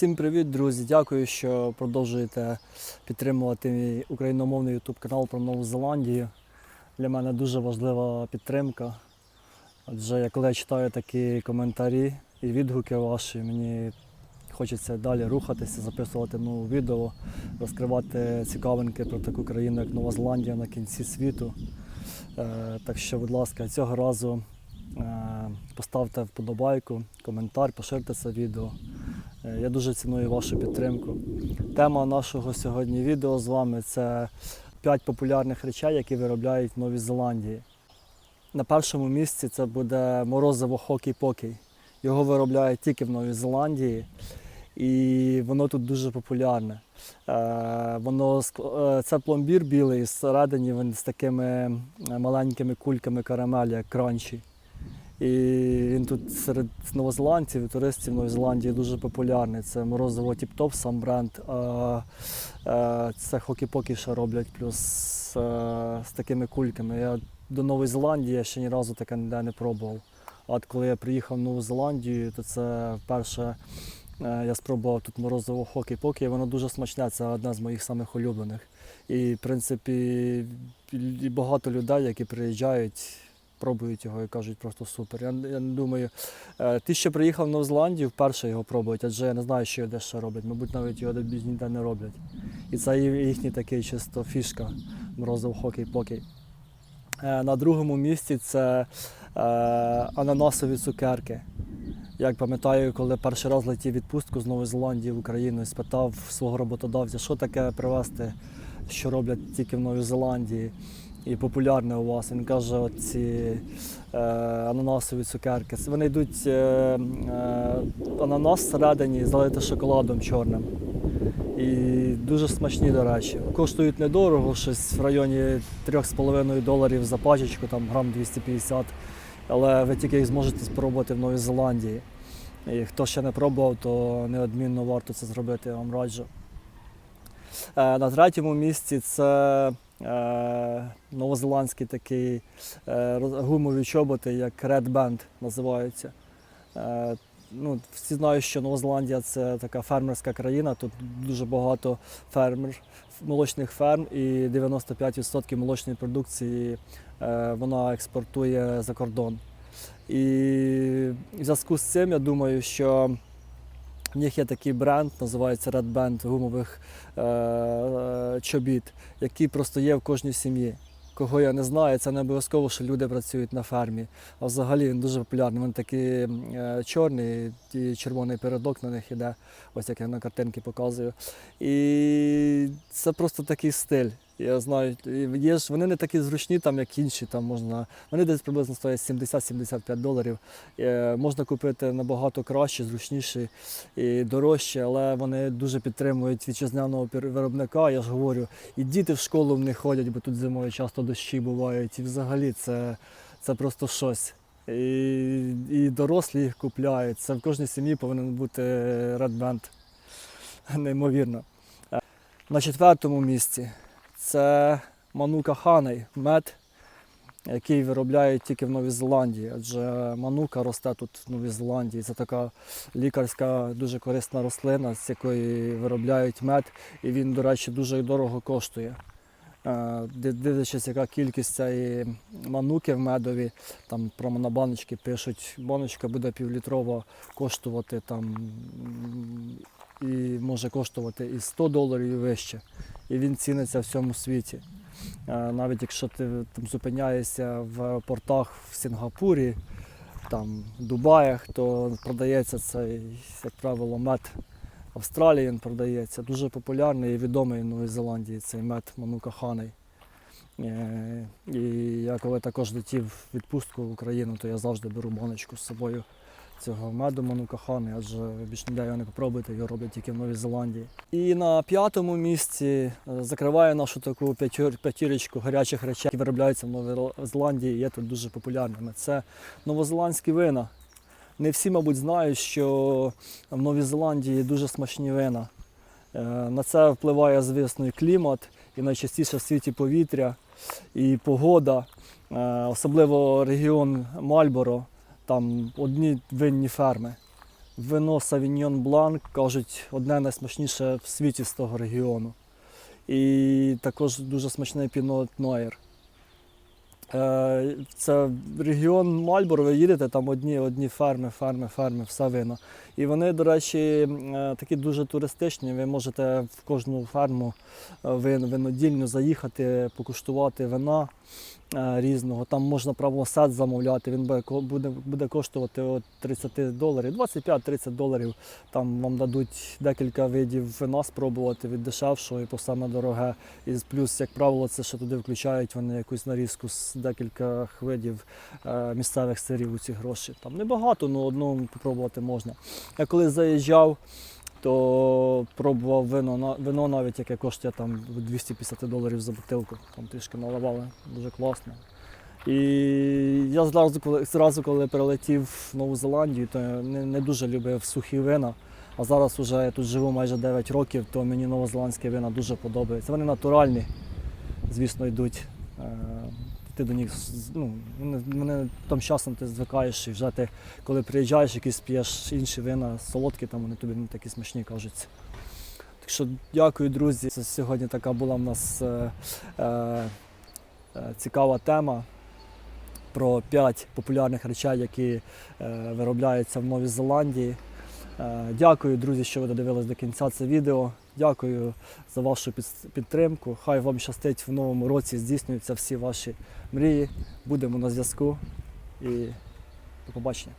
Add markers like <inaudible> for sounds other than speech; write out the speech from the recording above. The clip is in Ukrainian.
Всім привіт, друзі! Дякую, що продовжуєте підтримувати мій україномовний YouTube канал про Нову Зеландію. Для мене дуже важлива підтримка. Адже я коли я читаю такі коментарі і відгуки ваші, мені хочеться далі рухатися, записувати нове відео, розкривати цікавинки про таку країну, як Нова Зеландія на кінці світу. Е, Так що, будь ласка, цього разу е, поставте вподобайку, коментар, поширте це відео. Е, Я дуже ціную вашу підтримку. Тема нашого сьогодні відео з вами це 5 популярних речей, які виробляють в Новій Зеландії. На першому місці це буде морозиво хокей-покей. Його виробляють тільки в Новій Зеландії, і воно тут дуже популярне. Е, Воно е, це пломбір білий, зсередині він з такими маленькими кульками карамелі, як кранчі. І він тут серед новозеландців і туристів Нової Зеландії дуже популярний. Це морозиво тіп-топ, сам бренд. Е, це хокі-покі ще роблять, плюс е, з такими кульками. Я до Нової Зеландії ще ні разу таке ніде не пробував. А от коли я приїхав в Нову Зеландію, то це вперше е, я спробував тут морозиво хокі-покі, і воно дуже смачне, це одне з моїх самих улюблених. І, в принципі, і багато людей, які приїжджають, пробують його і кажуть просто супер. Я, я не думаю, е, ті, що приїхав в Нову Зеландію, вперше його пробують, адже я не знаю, що де ще роблять. Мабуть, навіть його більш ніде не роблять. І це їхній такий чисто фішка морозив хокей-покей. Е, На другому місці це е, ананасові цукерки. Як пам'ятаю, коли перший раз летів відпустку з Нової Зеландії в Україну і спитав свого роботодавця, що таке привезти, що роблять тільки в Новій Зеландії і популярне у вас. Він каже, оці е, ананасові цукерки. Вони йдуть е, е, ананас всередині залити шоколадом чорним. І дуже смачні, до речі. Коштують недорого, щось в районі 3,5 доларів за пачечку, там грам 250. Але ви тільки їх зможете спробувати в Новій Зеландії. І хто ще не пробував, то неодмінно варто це зробити, я вам раджу. Е, На третьому місці це е, новозеландський такий е, гумові чоботи, як Red Band називаються. Ну, всі знають, що Нова Зеландія це така фермерська країна. Тут дуже багато фермер, молочних ферм, і 95% молочної продукції вона експортує за кордон. І в зв'язку з цим я думаю, що в них є такий бренд, називається Red Band гумових е, е, чобіт, який просто є в кожній сім'ї. Кого я не знаю, це не обов'язково, що люди працюють на фермі. А взагалі він дуже популярний. Він такий е, чорний, і червоний передок на них іде, ось як я на картинці показую. І це просто такий стиль. Я знаю, є ж, вони не такі зручні, там, як інші. Там можна, вони десь приблизно стоять 70-75 доларів. Е, можна купити набагато краще, зручніші і дорожче, але вони дуже підтримують вітчизняного виробника. Я ж говорю, і діти в школу в них ходять, бо тут зимою часто дощі бувають. І взагалі це, це просто щось. І, і дорослі їх купляють. Це в кожній сім'ї повинен бути Red Band. <laughs> Неймовірно. Е, На четвертому місці це Манука Ханей, мед, який виробляють тільки в Новій Зеландії. Адже манука росте тут в Новій Зеландії. Це така лікарська дуже корисна рослина, з якої виробляють мед, і він, до речі, дуже дорого коштує. Е, Дивлячись, яка кількість цієї мануки в медові, там прямо баночки пишуть, баночка буде півлітрова коштувати там і може коштувати і 100 доларів і вище. І він ціниться в всьому світі. Навіть якщо ти там зупиняєшся в портах в Сінгапурі, там в Дубаях, то продається цей, як правило, мед Австралії він продається. Дуже популярний і відомий в Новій Зеландії цей мед Манука Ханей. Е, І я коли також летів в відпустку в Україну, то я завжди беру баночку з собою цього меду Манука Хани, адже більш ніде його не попробуєте, його роблять тільки в Новій Зеландії. І на п'ятому місці е, закриває нашу таку п'ятірочку гарячих речей, які виробляються в Новій Зеландії, є тут дуже популярними. Це новозеландські вина. Не всі, мабуть, знають, що в Новій Зеландії дуже смачні вина. Е, На це впливає, звісно, і клімат, і найчастіше в світі повітря, і погода, Е, особливо регіон Мальборо, там одні винні ферми. Вино Савіньйон Бланк, кажуть, одне найсмачніше в світі з того регіону. І також дуже смачний пінот Нойер. Е, Це регіон Мальборо, ви їдете, там одні, одні ферми, ферми, ферми, все вино. І вони, до речі, е, такі дуже туристичні. Ви можете в кожну ферму е, винодільню заїхати, покуштувати вина е, різного. Там можна право сет замовляти, він буде, буде, коштувати от 30 доларів, 25-30 доларів. Там вам дадуть декілька видів вина спробувати від дешевшого і по саме дороге. І плюс, як правило, це ще туди включають вони якусь нарізку з декілька видів місцевих сирів у ці гроші. Там небагато, але одну попробувати можна. Я коли заїжджав, то пробував вино, вино навіть яке коштує там 250 доларів за бутилку. Там трішки наливали, дуже класно. І я зразу, коли, зразу, коли прилетів в Нову Зеландію, то не, не дуже любив сухі вина. А зараз вже я тут живу майже 9 років, то мені новозеландські вина дуже подобаються. Вони натуральні, звісно, йдуть. Ти до них ну, вони там часом ти звикаєш і вже ти, коли приїжджаєш, якісь п'єш інші вина, солодкі, там вони тобі не такі смачні кажуться. Так що дякую, друзі. Це сьогодні така була в нас е, е, е, цікава тема про 5 популярних речей, які е, виробляються в Новій Зеландії. Е, Дякую, друзі, що ви додивились до кінця це відео. Дякую за вашу підтримку. Хай вам щастить в новому році, здійснюються всі ваші мрії. Будемо на зв'язку і до побачення.